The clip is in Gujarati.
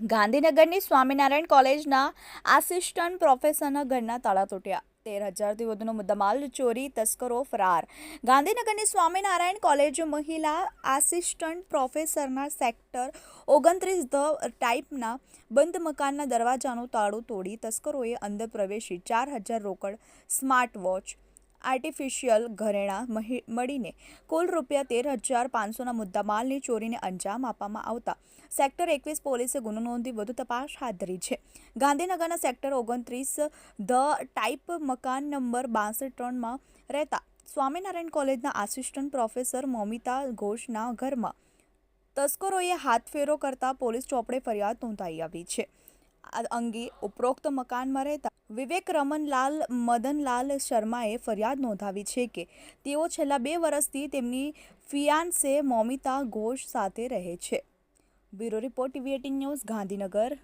ગાંધીનગરની સ્વામિનારાયણ કોલેજના આસિસ્ટન્ટ પ્રોફેસરના ઘરના તાળા તૂટ્યા. તેર હજારથી વધુનો મુદ્દામાલ, ચોરી, તસ્કરો, ફરાર. ગાંધીનગરની સ્વામિનારાયણ કોલેજ મહિલા આસિસ્ટન્ટ પ્રોફેસરના સેક્ટર ઓગણત્રીસ ધ ટાઈપના બંધ મકાનના દરવાજાનું તાળું તોડી તસ્કરોએ અંદર પ્રવેશી ચાર હજાર રોકડ સ્માર્ટ વોચ આર્ટિફિશિયલ ઘરેણાં મળીને કુલ રૂપિયા તેર હજાર પાંચસોના મુદ્દામાલની ચોરીને અંજામ આપવામાં આવતા. સેક્ટર એકવીસ પોલીસે ગુનો નોંધી વધુ તપાસ હાથ ધરી છે. ગાંધીનગરના સેક્ટર ઓગણત્રીસ ધ ટાઈપ મકાન નંબર બાસઠ ત્રણમાં રહેતા સ્વામિનારાયણ કોલેજના આસિસ્ટન્ટ પ્રોફેસર મોમિતા ઘોષના ઘરમાં તસ્કરોએ હાથફેરો કરતા પોલીસ ચોપડે ફરિયાદ નોંધાઈ આવી છે. અંગે ઉપરોક્ત મકાનમાં રહેતા વિવેક રમનલાલ, મદનલાલ શર્માએ ફરિયાદ નોંધાવી છે કે તેઓ છેલ્લા બે વર્ષથી તેમની ફિયાન્સે મોમિતા ઘોષ સાથે રહે છે. Bureau report TV eighteen news Gandhinagar.